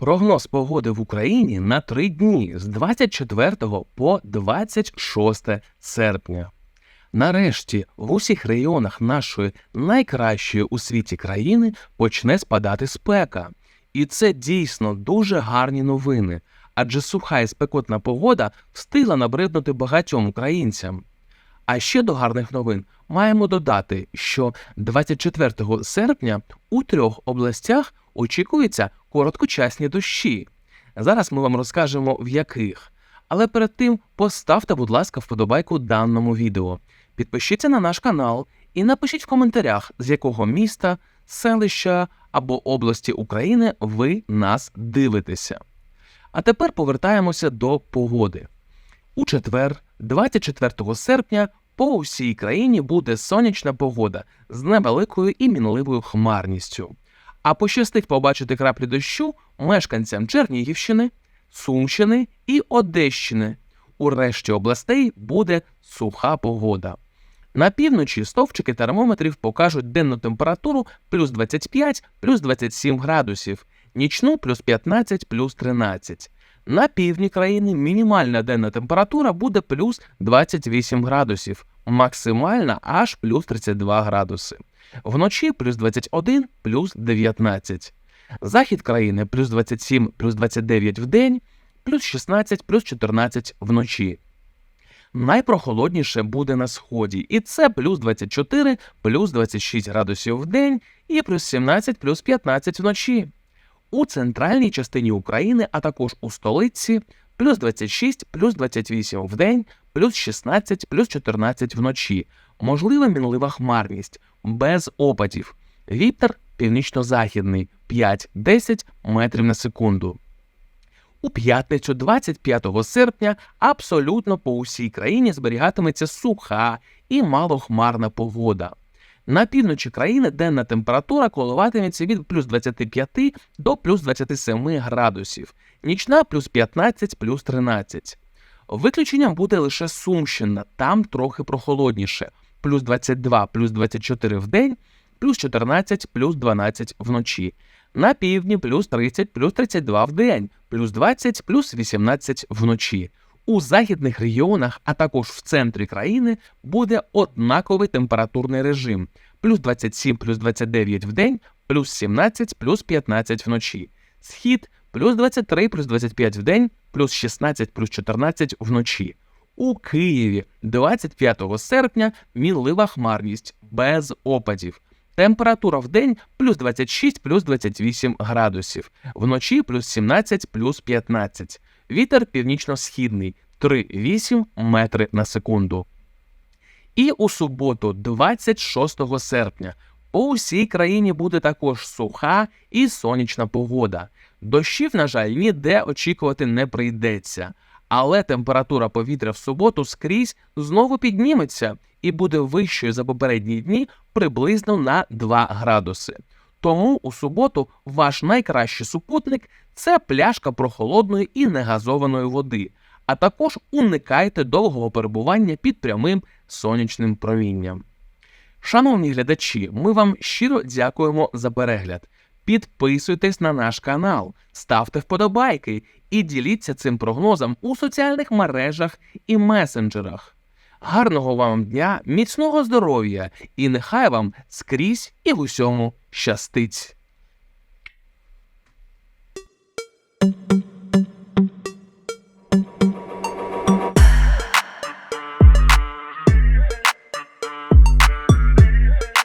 Прогноз погоди в Україні на три дні з 24 по 26 серпня. Нарешті в усіх регіонах нашої найкращої у світі країни почне спадати спека. І це дійсно дуже гарні новини, адже суха і спекотна погода встигла набриднути багатьом українцям. А ще до гарних новин маємо додати, що 24 серпня у трьох областях очікуються короткочасні дощі. Зараз ми вам розкажемо в яких. Але перед тим поставте, будь ласка, вподобайку даному відео. Підпишіться на наш канал і напишіть в коментарях, з якого міста, селища або області України ви нас дивитеся. А тепер повертаємося до погоди. У четвер, 24 серпня, по усій країні буде сонячна погода з невеликою і мінливою хмарністю. А пощастить побачити краплі дощу мешканцям Чернігівщини, Сумщини і Одещини. У решті областей буде суха погода. На півночі стовпчики термометрів покажуть денну температуру плюс 25, плюс 27 градусів, нічну плюс 15, плюс 13. На півдні країни мінімальна денна температура буде плюс 28 градусів, максимальна аж плюс 32 градуси. Вночі плюс 21, плюс 19. Захід країни плюс 27, плюс 29 в день, плюс 16, плюс 14 вночі. Найпрохолодніше буде на сході, і це плюс 24, плюс 26 градусів в день і плюс 17, плюс 15 вночі. У центральній частині України, а також у столиці плюс 26, плюс 28 в день, плюс 16, плюс 14 вночі. Можлива мінлива хмарність, без опадів. Вітер північно-західний 5-10 метрів на секунду. У п'ятницю 25 серпня абсолютно по усій країні зберігатиметься суха і малохмарна погода. На півночі країни денна температура коливатиметься від плюс 25 до плюс 27 градусів, нічна плюс 15 плюс 13. Виключенням буде лише Сумщина, там трохи прохолодніше, плюс 22 плюс 24 в день, плюс 14 плюс 12 вночі. На півдні плюс 30 плюс 32 в день, плюс 20 плюс 18 вночі. У західних регіонах, а також в центрі країни, буде однаковий температурний режим: плюс 27 плюс 29 в день, плюс 17 плюс 15 вночі. Схід плюс 23 плюс 25 в день, плюс 16 плюс 14 вночі. У Києві 25 серпня мінлива хмарність без опадів. Температура в день плюс 26 плюс 28 градусів, вночі плюс 17 плюс 15. Вітер північно-східний 3,8 метри на секунду. І у суботу, 26 серпня, по усій країні буде також суха і сонячна погода. Дощів, на жаль, ніде очікувати не прийдеться, але температура повітря в суботу скрізь знову підніметься і буде вищою за попередні дні приблизно на 2 градуси. Тому у суботу ваш найкращий супутник це пляшка прохолодної і негазованої води, а також уникайте довгого перебування під прямим сонячним промінням. Шановні глядачі, ми вам щиро дякуємо за перегляд. Підписуйтесь на наш канал, ставте вподобайки і діліться цим прогнозом у соціальних мережах і месенджерах. Гарного вам дня, міцного здоров'я і нехай вам скрізь і в усьому щастить.